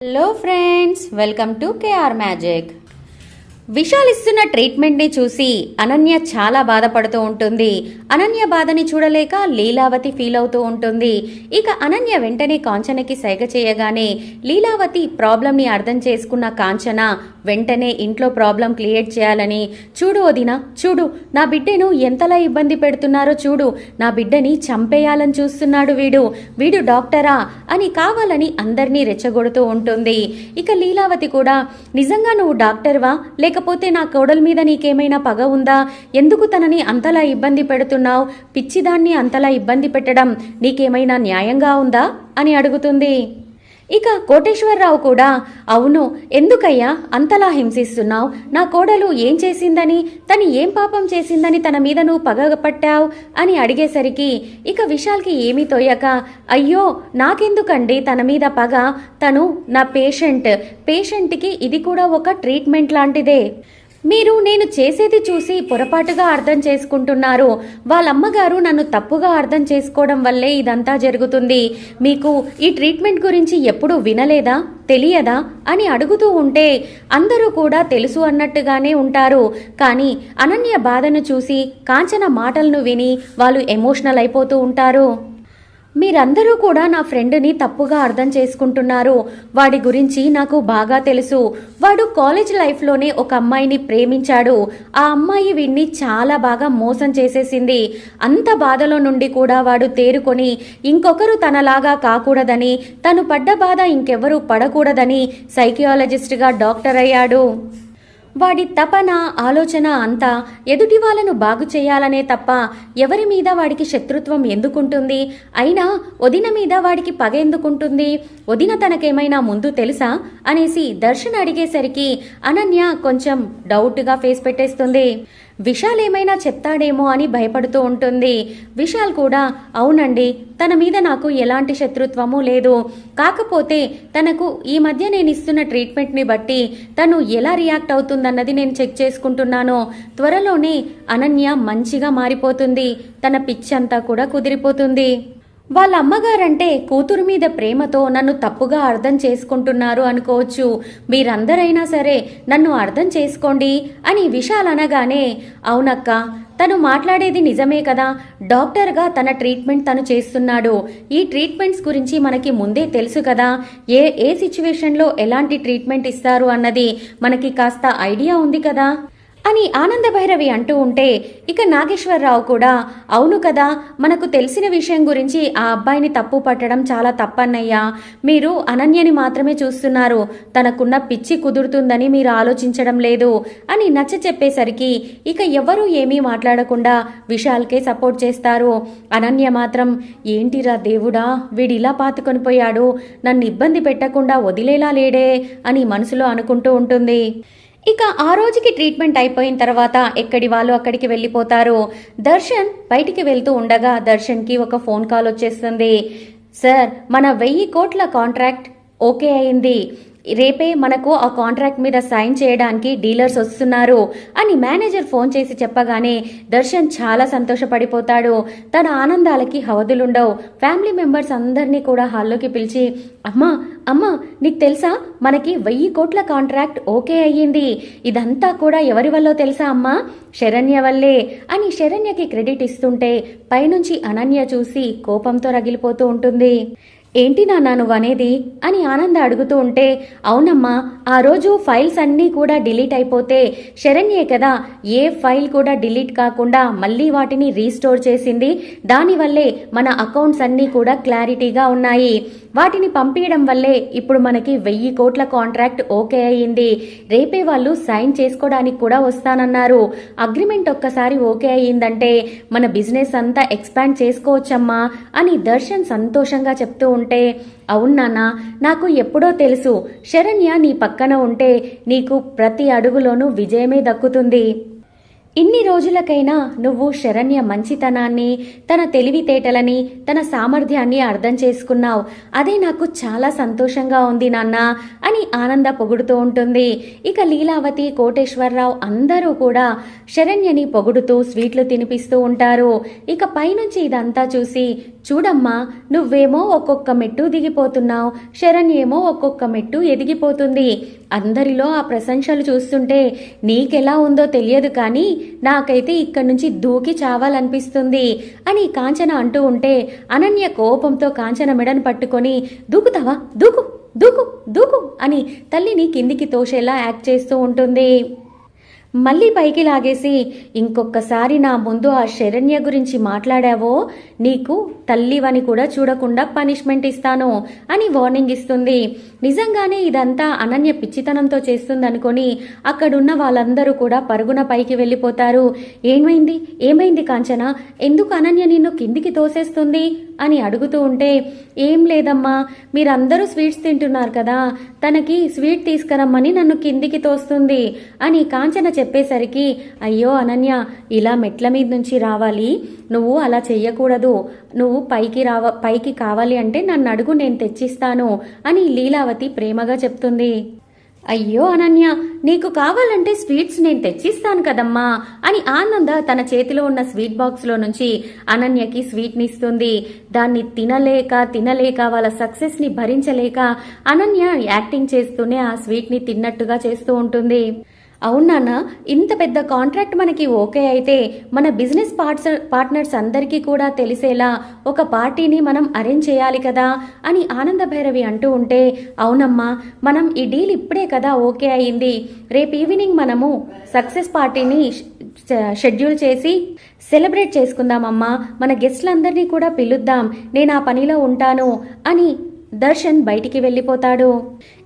Hello friends welcome to KR magic Vishal ఇస్తున్న ట్రీట్మెంట్ని చూసి అనన్య చాలా బాధపడుతూ ఉంటుంది. అనన్య బాధని చూడలేక లీలావతి ఫీల్ అవుతూ ఉంటుంది. ఇక అనన్య వెంటనే కాంచనకి సైగ చేయగానే లీలావతి ప్రాబ్లంని అర్థం చేసుకున్న కాంచన వెంటనే ఇంట్లో ప్రాబ్లం క్రియేట్ చేయాలని చూడు వదిన చూడు నా బిడ్డను ఎంతలా ఇబ్బంది పెడుతున్నారో చూడు నా బిడ్డని చంపేయాలని చూస్తున్నాడు వీడు వీడు డాక్టరా అని కావాలని అందరినీ రెచ్చగొడుతూ ఉంటుంది. ఇక లీలావతి కూడా నిజంగా నువ్వు డాక్టర్వా? లేక లేకపోతే నా కోడల మీద నీకేమైనా పగ ఉందా? ఎందుకు తనని అంతలా ఇబ్బంది పెడుతున్నావు? పిచ్చిదాన్ని అంతలా ఇబ్బంది పెట్టడం నీకేమైనా న్యాయంగా ఉందా? అని అడుగుతుంది. ఇక కోటేశ్వరరావు కూడా అవును ఎందుకయ్యా అంతలా హింసిస్తున్నావు? నా కోడలు ఏం చేసిందని? తను ఏం పాపం చేసిందని తన మీద నువ్వు పగపట్టావు అని అడిగేసరికి ఇక విశాల్కి ఏమీ తోయక? అయ్యో నాకెందుకండి తన మీద పగ? తను నా పేషెంట్. పేషెంట్కి ఇది కూడా ఒక ట్రీట్మెంట్ లాంటిదే. మీరు నేను చేసేది చూసి పొరపాటుగా అర్థం చేసుకుంటున్నారు. వాళ్ళమ్మగారు నన్ను తప్పుగా అర్థం చేసుకోవడం వల్లే ఇదంతా జరుగుతుంది. మీకు ఈ ట్రీట్మెంట్ గురించి ఎప్పుడూ వినలేదా? తెలియదా? అని అడుగుతూ ఉంటే అందరూ కూడా తెలుసు అన్నట్టుగానే ఉంటారు. కానీ అనన్య బాధను చూసి కాంచన మాటలను విని వాళ్ళు ఎమోషనల్ అయిపోతూ ఉంటారు. మీరందరూ కూడా నా ఫ్రెండ్ని తప్పుగా అర్థం చేసుకుంటున్నారు. వాడి గురించి నాకు బాగా తెలుసు. వాడు కాలేజ్ లైఫ్లోనే ఒక అమ్మాయిని ప్రేమించాడు. ఆ అమ్మాయి వీడిని చాలా బాగా మోసం చేసేసింది. అంత బాధలో నుండి కూడా వాడు తేరుకొని ఇంకొకరు తనలాగా కాకూడదని తను పడ్డ బాధ ఇంకెవ్వరూ పడకూడదని సైకియాలజిస్ట్గా డాక్టర్ అయ్యాడు. వాడి తపన ఆలోచన అంతా ఎదుటి వాళ్ళను బాగు చేయాలనే తప్ప ఎవరి మీద వాడికి శత్రుత్వం ఎందుకుంటుంది? అయినా వదిన మీద వాడికి పగ ఎందుకుంటుంది? వదిన తనకేమైనా ముందు తెలుసా? అనేసి దర్శన్ అడిగేసరికి అనన్య కొంచెం డౌట్గా ఫేస్ పెట్టేస్తుంది. విశాల్ ఏమైనా చెప్తాడేమో అని భయపడుతూ ఉంటుంది. విశాల్ కూడా అవునండి తన మీద నాకు ఎలాంటి శత్రుత్వము లేదు. కాకపోతే తనకు ఈ మధ్య నేను ఇస్తున్న ట్రీట్మెంట్ని బట్టి తను ఎలా రియాక్ట్ అవుతుందన్నది నేను చెక్ చేసుకుంటున్నాను. త్వరలోనే అనన్య మంచిగా మారిపోతుంది. తన పిచ్చంతా కూడా కుదిరిపోతుంది. వాళ్ళ అమ్మగారంటే కూతురు మీద ప్రేమతో నన్ను తప్పుగా అర్థం చేసుకుంటున్నారు అనుకోవచ్చు. మీరందరైనా సరే నన్ను అర్థం చేసుకోండి అని విశాల్ అనగానే అవునక్క తను మాట్లాడేది నిజమే కదా. డాక్టర్గా తన ట్రీట్మెంట్ తను చేస్తున్నాడు. ఈ ట్రీట్మెంట్స్ గురించి మనకి ముందే తెలుసు కదా. ఏ ఏ సిచ్యువేషన్లో ఎలాంటి ట్రీట్మెంట్ ఇస్తారు అన్నది మనకి కాస్త ఐడియా ఉంది కదా. అని ఆనంద భైరవి అంటూ ఉంటే ఇక నాగేశ్వరరావు కూడా అవును కదా మనకు తెలిసిన విషయం గురించి ఆ అబ్బాయిని తప్పు పట్టడం చాలా తప్పన్నయ్యా. మీరు అనన్యని మాత్రమే చూస్తున్నారు. తనకున్న పిచ్చి కుదురుతుందని మీరు ఆలోచించడం లేదు అని నచ్చ చెప్పేసరికి ఇక ఎవరూ ఏమీ మాట్లాడకుండా విశాల్కే సపోర్ట్ చేస్తారు. అనన్య మాత్రం ఏంటిరా దేవుడా వీడిలా పాతుకొని పోయాడు. నన్ను ఇబ్బంది పెట్టకుండా వదిలేలా లేడే అని మనసులో అనుకుంటూ ఉంటుంది. ఇక ఆ రోజుకి ట్రీట్మెంట్ అయిపోయిన తర్వాత ఎక్కడి వాళ్ళు అక్కడికి వెళ్ళిపోతారు? దర్శన్ బయటికి వెళ్తూ ఉండగా దర్శన్కి ఒక ఫోన్ కాల్ వచ్చేస్తుంది. సార్ మన వెయ్యి కోట్ల కాంట్రాక్ట్ ఓకే అయింది. రేపే మనకు ఆ కాంట్రాక్ట్ మీద సైన్ చేయడానికి డీలర్స్ వస్తున్నారు అని మేనేజర్ ఫోన్ చేసి చెప్పగానే దర్శన్ చాలా సంతోషపడిపోతాడు. తన ఆనందాలకి హవదులుండవు. ఫ్యామిలీ మెంబర్స్ అందరినీ కూడా హాల్లోకి పిలిచి అమ్మా అమ్మా నీకు తెలుసా? మనకి వెయ్యి కోట్ల కాంట్రాక్ట్ ఓకే అయ్యింది. ఇదంతా కూడా ఎవరి వల్లో తెలుసా అమ్మా? శరణ్య వల్లే. అని శరణ్యకి క్రెడిట్ ఇస్తుంటే పైనుంచి అనన్య చూసి కోపంతో రగిలిపోతూ ఉంటుంది. ఏంటి నాన్న నువ్వు అనేది అని ఆనంద అడుగుతూ ఉంటే అవునమ్మా ఆ రోజు ఫైల్స్ అన్నీ కూడా డిలీట్ అయిపోతే శరణ్యే కదా ఏ ఫైల్ కూడా డిలీట్ కాకుండా మళ్ళీ వాటిని రీస్టోర్ చేసింది. దానివల్లే మన అకౌంట్స్ అన్నీ కూడా క్లారిటీగా ఉన్నాయి. వాటిని పంపించడం వల్లే ఇప్పుడు మనకి వెయ్యి కోట్ల కాంట్రాక్ట్ ఓకే అయ్యింది. రేపే వాళ్ళు సైన్ చేసుకోవడానికి కూడా వస్తానన్నారు. అగ్రిమెంట్ ఒక్కసారి ఓకే అయ్యిందంటే మన బిజినెస్ అంతా ఎక్స్పాండ్ చేసుకోవచ్చమ్మా అని దర్శన్ సంతోషంగా చెప్తూ ఉంటే అవును నాన్న నాకు ఎప్పుడో తెలుసు. శరణ్య నీ పక్కన ఉంటే నీకు ప్రతి అడుగులోనూ విజయమే దక్కుతుంది. ఇన్ని రోజులకైనా నువ్వు శరణ్య మంచితనాన్ని తన తెలివితేటలని తన సామర్థ్యాన్ని అర్థం చేసుకున్నావు. అదే నాకు చాలా సంతోషంగా ఉంది నాన్న అని ఆనంద పొగుడుతూ ఉంటుంది. ఇక లీలావతి కోటేశ్వరరావు అందరూ కూడా శరణ్యని పొగుడుతూ స్వీట్లు తినిపిస్తూ ఉంటారు. ఇక పైనుంచి ఇదంతా చూసి చూడమ్మా నువ్వేమో ఒక్కొక్క మెట్టు దిగిపోతున్నావు శరణ్ ఏమో ఒక్కొక్క మెట్టు ఎదిగిపోతుంది. అందరిలో ఆ ప్రశంసలు చూస్తుంటే నీకెలా ఉందో తెలియదు కానీ నాకైతే ఇక్కడి నుంచి దూకి చావాలనిపిస్తుంది అని కాంచన అంటూ ఉంటే అనన్య కోపంతో కాంచన మెడను పట్టుకొని దూకుతావా? దూకు దూకు దూకు అని తల్లిని కిందికి తోసేలా యాక్ట్ చేస్తూ ఉంటుంది. మళ్ళీ పైకి లాగేసి ఇంకొకసారి నా ముందు ఆ శరణ్య గురించి మాట్లాడావో నీకు తల్లివని కూడా చూడకుండా పనిష్మెంట్ ఇస్తాను అని వార్నింగ్ ఇస్తుంది. నిజంగానే ఇదంతా అనన్య పిచ్చితనంతో చేస్తుందనుకొని అక్కడున్న వాళ్ళందరూ కూడా పరుగున పైకి వెళ్ళిపోతారు. ఏమైంది? ఏమైంది కాంచన? ఎందుకు అనన్య నిన్ను కిందికి తోసేస్తుంది? అని అడుగుతూ ఉంటే ఏం లేదమ్మా మీరందరూ స్వీట్స్ తింటున్నారు కదా తనకి స్వీట్ తీసుకురమ్మని నన్ను కిందికి తోస్తుంది అని కాంచన చెప్పేసరికి అయ్యో అనన్య ఇలా మెట్ల మీద నుంచి రావాలి నువ్వు అలా చెయ్యకూడదు నువ్వు పైకి రావ పైకి కావాలి అంటే నన్ను అడుగు నేను తెచ్చిస్తాను అని లీలావతి ప్రేమగా చెప్తుంది. అయ్యో అనన్య నీకు కావాలంటే స్వీట్స్ నేను తెచ్చిస్తాను కదమ్మా అని ఆనంద తన చేతిలో ఉన్న స్వీట్ బాక్స్లో నుంచి అనన్యకి స్వీట్ని ఇస్తుంది దాన్ని తినలేక తినలేక వాళ్ళ సక్సెస్ని భరించలేక అనన్య యాక్టింగ్ చేస్తూనే ఆ స్వీట్ని తిన్నట్టుగా చేస్తూ ఉంటుంది. అవునాన్న ఇంత పెద్ద కాంట్రాక్ట్ మనకి ఓకే అయితే మన బిజినెస్ పార్ట్స్ పార్ట్నర్స్ అందరికీ కూడా తెలిసేలా ఒక పార్టీని మనం అరేంజ్ చేయాలి కదా అని ఆనంద భైరవి అంటూ ఉంటే అవునమ్మా మనం ఈ డీల్ ఇప్పుడే కదా ఓకే అయింది. రేపు ఈవినింగ్ మనము సక్సెస్ పార్టీని షెడ్యూల్ చేసి సెలబ్రేట్ చేసుకుందామమ్మా. మన గెస్ట్లందరినీ కూడా పిలుద్దాం. నేను ఆ పనిలో ఉంటాను అని దర్శన్ బయటికి వెళ్ళిపోతాడు.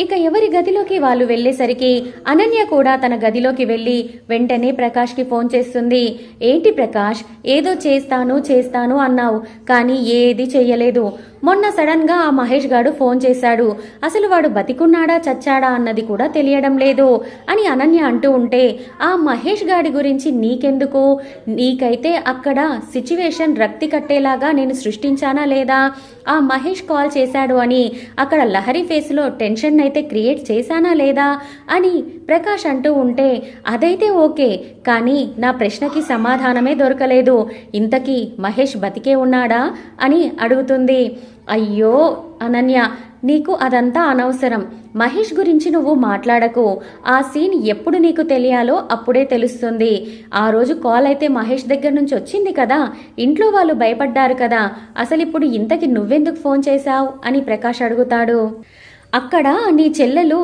ఇక ఎవరి గదిలోకి వాళ్ళు వెళ్ళేసరికి అనన్య కూడా తన గదిలోకి వెళ్ళి వెంటనే ప్రకాష్కి ఫోన్ చేస్తుంది. ఏంటి ప్రకాష్? ఏదో చేస్తాను చేస్తాను అన్నావు కానీ ఏది చెయ్యలేదు. మొన్న సడన్గా ఆ మహేష్ గాడు ఫోన్ చేశాడు. అసలు వాడు బతికున్నాడా చచ్చాడా అన్నది కూడా తెలియడం లేదు అని అనన్య అంటూ ఉంటే ఆ మహేష్ గాడి గురించి నీకెందుకు? నీకైతే అక్కడ సిచ్యువేషన్ రక్తి కట్టేలాగా నేను సృష్టించానా లేదా? ఆ మహేష్ కాల్ చేశాడు అని అక్కడ లహరి ఫేస్లో టెన్షన్ అయితే క్రియేట్ చేశానా లేదా అని ప్రకాష్ అంటూ ఉంటే అదైతే ఓకే కానీ నా ప్రశ్నకి సమాధానమే దొరకలేదు. ఇంతకీ మహేష్ బతికే ఉన్నాడా అని అడుగుతుంది. అయ్యో అనన్య నీకు అదంతా అనవసరం. మహేష్ గురించి నువ్వు మాట్లాడకు. ఆ సీన్ ఎప్పుడు నీకు తెలియాలో అప్పుడే తెలుస్తుంది. ఆ రోజు కాల్ అయితే మహేష్ దగ్గర నుంచి వచ్చింది కదా. ఇంట్లో వాళ్ళు భయపడ్డారు కదా. అసలు ఇప్పుడు ఇంతకి నువ్వెందుకు ఫోన్ చేశావు అని ప్రకాష్ అడుగుతాడు. అక్కడ నీ చెల్లెలు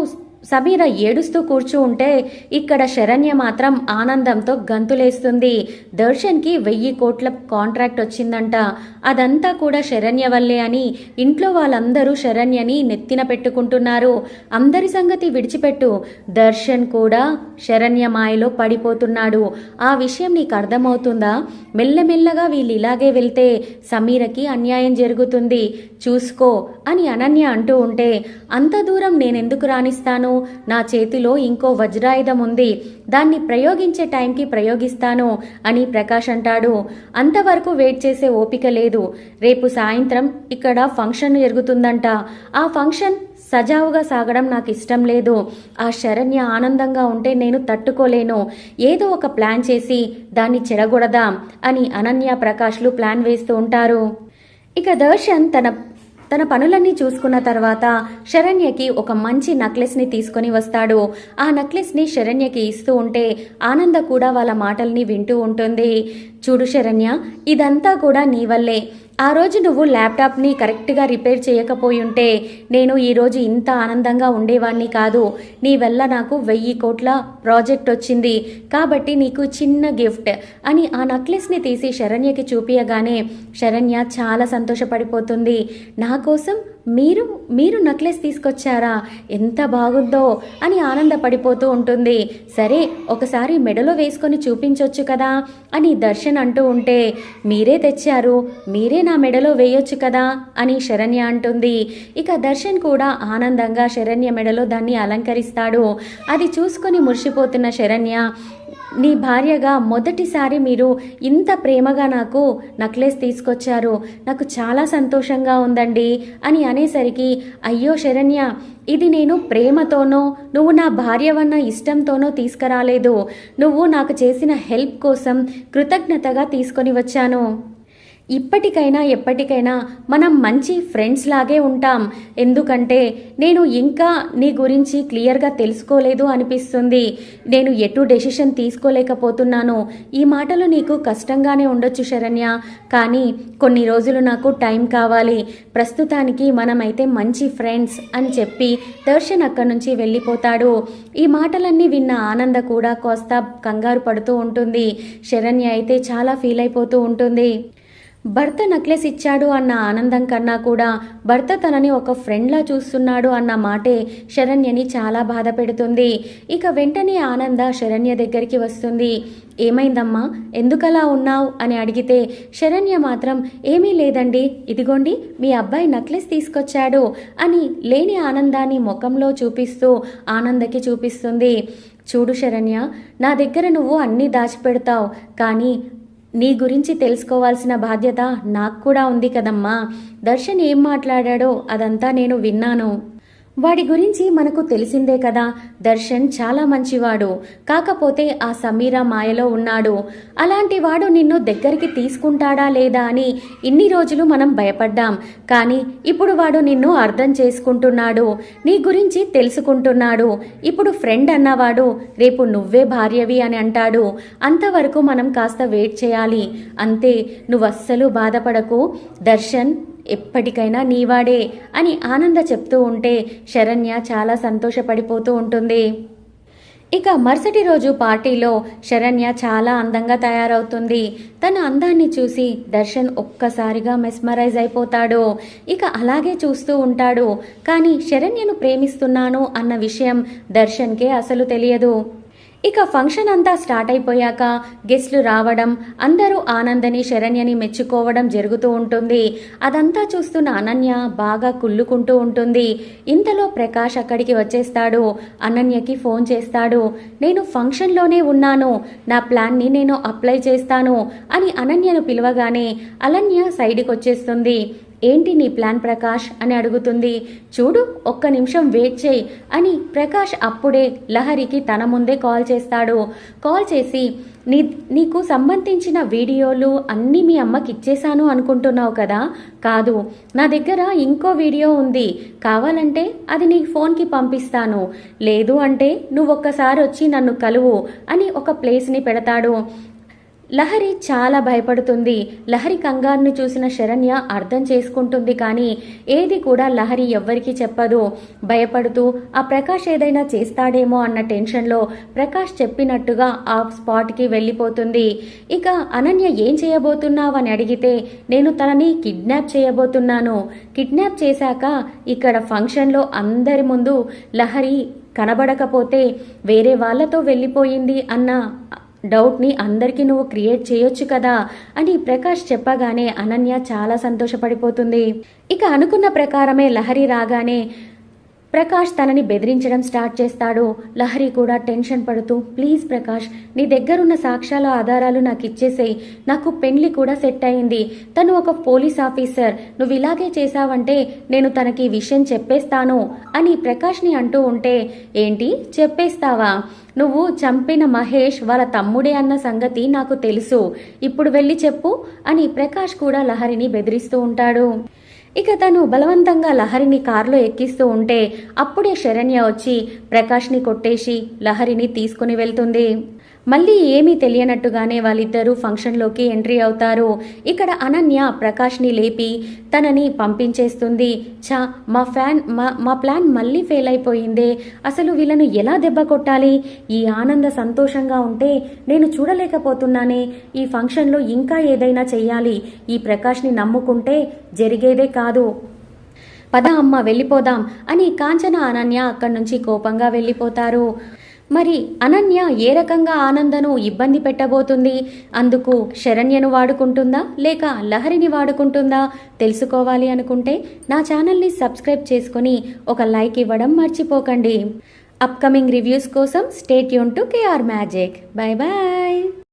సమీర ఏడుస్తూ కూర్చు ఉంటే ఇక్కడ శరణ్య మాత్రం ఆనందంతో గంతులేస్తుంది. దర్శన్కి వెయ్యి కోట్ల కాంట్రాక్ట్ వచ్చిందంట. అదంతా కూడా శరణ్య వల్లే అని ఇంట్లో వాళ్ళందరూ శరణ్యని నెత్తిన పెట్టుకుంటున్నారు. అందరి సంగతి విడిచిపెట్టు. దర్శన్ కూడా శరణ్య మాయలో పడిపోతున్నాడు. ఆ విషయం నీకు అర్థమవుతుందా? మెల్లమెల్లగా వీళ్ళు ఇలాగే వెళ్తే సమీరకి అన్యాయం జరుగుతుంది. చూసుకో అని అనన్య అంటూ ఉంటే అంత దూరం నేనెందుకు రాణిస్తాను? నా చేతిలో ఇంకో వజ్రాయుధం ఉంది. దాన్ని ప్రయోగించే టైంకి ప్రయోగిస్తాను అని ప్రకాష్ అంటాడు. అంతవరకు వెయిట్ చేసే ఓపిక లేదు. రేపు సాయంత్రం ఇక్కడ ఫంక్షన్ జరుగుతుందంట ఆ ఫంక్షన్ సజావుగా సాగడం నాకు ఇష్టం లేదు. ఆ శరణ్య ఆనందంగా ఉంటే నేను తట్టుకోలేను. ఏదో ఒక ప్లాన్ చేసి దాన్ని చెడగొడదాం అని అనన్య ప్రకాష్లు ప్లాన్ వేస్తూ ఉంటారు. ఇక దర్శన్ తన తన పనులన్నీ చూసుకున్న తర్వాత శరణ్యకి ఒక మంచి నక్లెస్ని తీసుకొని వస్తాడు. ఆ నక్లెస్ని శరణ్యకి ఇస్తూ ఉంటే ఆనంద కూడా వాళ్ళ మాటల్ని వింటూ ఉంటుంది. చూడు శరణ్య ఇదంతా కూడా నీ వల్లే. ఆ రోజు నువ్వు ల్యాప్టాప్ని కరెక్ట్గా రిపేర్ చేయకపోయి ఉంటే నేను ఈరోజు ఇంత ఆనందంగా ఉండేవాణ్ణి కాదు. నీ వల్ల నాకు వెయ్యి కోట్ల ప్రాజెక్ట్ వచ్చింది. కాబట్టి నీకు చిన్న గిఫ్ట్ అని ఆ నక్లెస్ని తీసి శరణ్యకి చూపియగానే శరణ్య చాలా సంతోషపడిపోతుంది. నా కోసం మీరు మీరు నక్లెస్ తీసుకొచ్చారా? ఎంత బాగుందో అని ఆనందపడిపోతూ ఉంటుంది. సరే ఒకసారి మెడలో వేసుకొని చూపించొచ్చు కదా అని దర్శన్ అంటూ ఉంటే మీరే తెచ్చారు మీరే నా మెడలో వేయొచ్చు కదా అని శరణ్య అంటుంది. ఇక దర్శన్ కూడా ఆనందంగా శరణ్య మెడలో దాన్ని అలంకరిస్తాడు. అది చూసుకొని మురిసిపోతున్న శరణ్య నీ భార్యగా మొదటిసారి మీరు ఇంత ప్రేమగా నాకు నక్లెస్ తీసుకొచ్చారు. నాకు చాలా సంతోషంగా ఉందండి అని అనేసరికి అయ్యో శరణ్య ఇది నేను ప్రేమతోనో నువ్వు నా భార్యవన్న ఇష్టంతోనో తీసుకురాలేదు. నువ్వు నాకు చేసిన హెల్ప్ కోసం కృతజ్ఞతగా తీసుకొని వచ్చాను. ఇప్పటికైనా ఎప్పటికైనా మనం మంచి ఫ్రెండ్స్ లాగే ఉంటాం. ఎందుకంటే నేను ఇంకా నీ గురించి క్లియర్గా తెలుసుకోలేదు అనిపిస్తుంది. నేను ఎటు డెసిషన్ తీసుకోలేకపోతున్నాను. ఈ మాటలు నీకు కష్టంగానే ఉండొచ్చు శరణ్య. కానీ కొన్ని రోజులు నాకు టైం కావాలి. ప్రస్తుతానికి మనమైతే మంచి ఫ్రెండ్స్ అని చెప్పి దర్శన్ అక్కడి నుంచి వెళ్ళిపోతాడు. ఈ మాటలన్నీ విన్న ఆనంద కూడా కోస్త కంగారు పడుతూ ఉంటుంది. శరణ్య అయితే చాలా ఫీల్ అయిపోతూ ఉంటుంది. భర్త నెక్లెస్ ఇచ్చాడు అన్న ఆనందం కన్నా కూడా భర్త తనని ఒక ఫ్రెండ్లా చూస్తున్నాడు అన్న మాటే శరణ్యని చాలా బాధ పెడుతుంది. ఇక వెంటనే ఆనంద శరణ్య దగ్గరికి వస్తుంది. ఏమైందమ్మా? ఎందుకలా ఉన్నావు? అని అడిగితే శరణ్య మాత్రం ఏమీ లేదండి. ఇదిగోండి మీ అబ్బాయి నెక్లెస్ తీసుకొచ్చాడు అని లేని ఆనందాన్ని ముఖంలో చూపిస్తూ ఆనందకి చూపిస్తుంది. చూడు శరణ్య నా దగ్గర నువ్వు అన్నీ దాచిపెడతావు. కానీ నీ గురించి తెలుసుకోవాల్సిన బాధ్యత నాకు కూడా ఉంది కదమ్మా. దర్శన్ ఏం మాట్లాడాడో అదంతా నేను విన్నాను. వాడి గురించి మనకు తెలిసిందే కదా. దర్శన్ చాలా మంచివాడు. కాకపోతే ఆ సమీరా మాయలో ఉన్నాడు. అలాంటి వాడు నిన్ను దగ్గరికి తీసుకుంటాడా లేదా అని ఇన్ని రోజులు మనం భయపడ్డాం. కానీ ఇప్పుడు వాడు నిన్ను అర్థం చేసుకుంటున్నాడు. నీ గురించి తెలుసుకుంటున్నాడు. ఇప్పుడు ఫ్రెండ్ అన్నవాడు రేపు నువ్వే భార్యవి అని అంటాడు. అంతవరకు మనం కాస్త వెయిట్ చేయాలి. అంతే నువ్వు అస్సలు బాధపడకు. దర్శన్ ఎప్పటికైనా నీవాడే అని ఆనంద చెప్తూ ఉంటే శరణ్య చాలా సంతోషపడిపోతూ ఉంటుంది. ఇక మరుసటి రోజు పార్టీలో శరణ్య చాలా అందంగా తయారవుతుంది. తన అందాన్ని చూసి దర్శన్ ఒక్కసారిగా మెస్మరైజ్ అయిపోతాడు. ఇక అలాగే చూస్తూ ఉంటాడు. కానీ శరణ్యను ప్రేమిస్తున్నాను అన్న విషయం దర్శన్కే అసలు తెలియదు. ఇక ఫంక్షన్ అంతా స్టార్ట్ అయిపోయాక గెస్ట్లు రావడం అందరూ ఆనందని శరణ్యని మెచ్చుకోవడం జరుగుతూ ఉంటుంది. అదంతా చూస్తున్న అనన్య బాగా కుళ్ళుకుంటూ ఉంటుంది. ఇంతలో ప్రకాష్ అక్కడికి వచ్చేస్తాడు. అనన్యకి ఫోన్ చేస్తాడు. నేను ఫంక్షన్లోనే ఉన్నాను. నా ప్లాన్ని నేను అప్లై చేస్తాను అని అనన్యను పిలవగానే అనన్య సైడ్కి వచ్చేస్తుంది. ఏంటి నీ ప్లాన్ ప్రకాష్? అని అడుగుతుంది. చూడు ఒక్క నిమిషం వెయిట్ చేయి అని ప్రకాష్ అప్పుడే లహరికి తన ముందే కాల్ చేస్తాడు. కాల్ చేసి నీ నీకు సంబంధించిన వీడియోలు అన్నీ మీ అమ్మకి ఇచ్చేశాను అనుకుంటున్నావు కదా? కాదు. నా దగ్గర ఇంకో వీడియో ఉంది. కావాలంటే అది నీ ఫోన్కి పంపిస్తాను. లేదు అంటే నువ్వు ఒక్కసారి వచ్చి నన్ను కలువు అని ఒక ప్లేస్ని పెడతాడు. లహరి చాలా భయపడుతుంది. లహరి కంగారును చూసిన శరణ్య అర్థం చేసుకుంటుంది కానీ ఏది కూడా లహరి ఎవ్వరికీ చెప్పదు. భయపడుతూ ఆ ప్రకాష్ ఏదైనా చేస్తాడేమో అన్న టెన్షన్లో ప్రకాష్ చెప్పినట్టుగా ఆ స్పాట్కి వెళ్ళిపోతుంది. ఇక అనన్య ఏం చేయబోతున్నావు అని అడిగితే నేను తనని కిడ్నాప్ చేయబోతున్నాను. కిడ్నాప్ చేశాక ఇక్కడ ఫంక్షన్లో అందరి ముందు లహరి కనబడకపోతే వేరే వాళ్ళతో వెళ్ళిపోయింది అన్న డౌట్ని అందరికీ నువ్వు క్రియేట్ చేయొచ్చు కదా అని ప్రకాష్ చెప్పగానే అనన్య చాలా సంతోషపడిపోతుంది. ఇక అనుకున్న ప్రకారమే లహరి రాగానే ప్రకాష్ తనని బెదిరించడం స్టార్ట్ చేస్తాడు. లహరి కూడా టెన్షన్ పడుతూ ప్లీజ్ ప్రకాష్ నీ దగ్గరున్న సాక్ష్యాల ఆధారాలు నాకు ఇచ్చేసేయి. నాకు పెళ్ళి కూడా సెట్ అయింది. తను ఒక పోలీస్ ఆఫీసర్. నువ్వు ఇలాగే చేశావంటే నేను తనకి ఈ విషయం చెప్పేస్తాను అని ప్రకాష్ని అంటూ ఉంటే ఏంటి? చెప్పేస్తావా? నువ్వు చంపిన మహేష్ వాళ్ళ తమ్ముడే అన్న సంగతి నాకు తెలుసు. ఇప్పుడు వెళ్ళి చెప్పు అని ప్రకాష్ కూడా లహరిని బెదిరిస్తూ ఉంటాడు. ఇక తను బలవంతంగా లహరిని కారులో ఎక్కిస్తూ ఉంటే అప్పుడే శరణ్య వచ్చి ప్రకాష్ని కొట్టేసి లహరిని తీసుకుని వెళ్తుంది. మళ్ళీ ఏమీ తెలియనట్టుగానే వాళ్ళిద్దరూ ఫంక్షన్లోకి ఎంట్రీ అవుతారు. ఇక్కడ అనన్య ప్రకాష్ని లేపి తనని పంపించేస్తుంది. ఛా మా ఫ్యాన్ మా మా ప్లాన్ మళ్ళీ ఫెయిల్ అయిపోయిందే. అసలు వీళ్ళను ఎలా దెబ్బ కొట్టాలి? ఈ ఆనంద సంతోషంగా ఉంటే నేను చూడలేకపోతున్నానే. ఈ ఫంక్షన్లో ఇంకా ఏదైనా చెయ్యాలి. ఈ ప్రకాష్ని నమ్ముకుంటే జరిగేదే కాదు. పద అమ్మ వెళ్ళిపోదాం అని కాంచన అనన్య అక్కడి నుంచి కోపంగా వెళ్ళిపోతారు. మరి అనన్య ఏ రకంగా ఆనందను ఇబ్బంది పెట్టబోతుంది? అందుకు శరణ్యను వాడుకుంటుందా? లేక లహరిని వాడుకుంటుందా? తెలుసుకోవాలి అనుకుంటే నా ఛానల్ని సబ్స్క్రైబ్ చేసుకుని ఒక లైక్ ఇవ్వడం మర్చిపోకండి. అప్కమింగ్ రివ్యూస్ కోసం stay Yoon to KR magic. Bye bye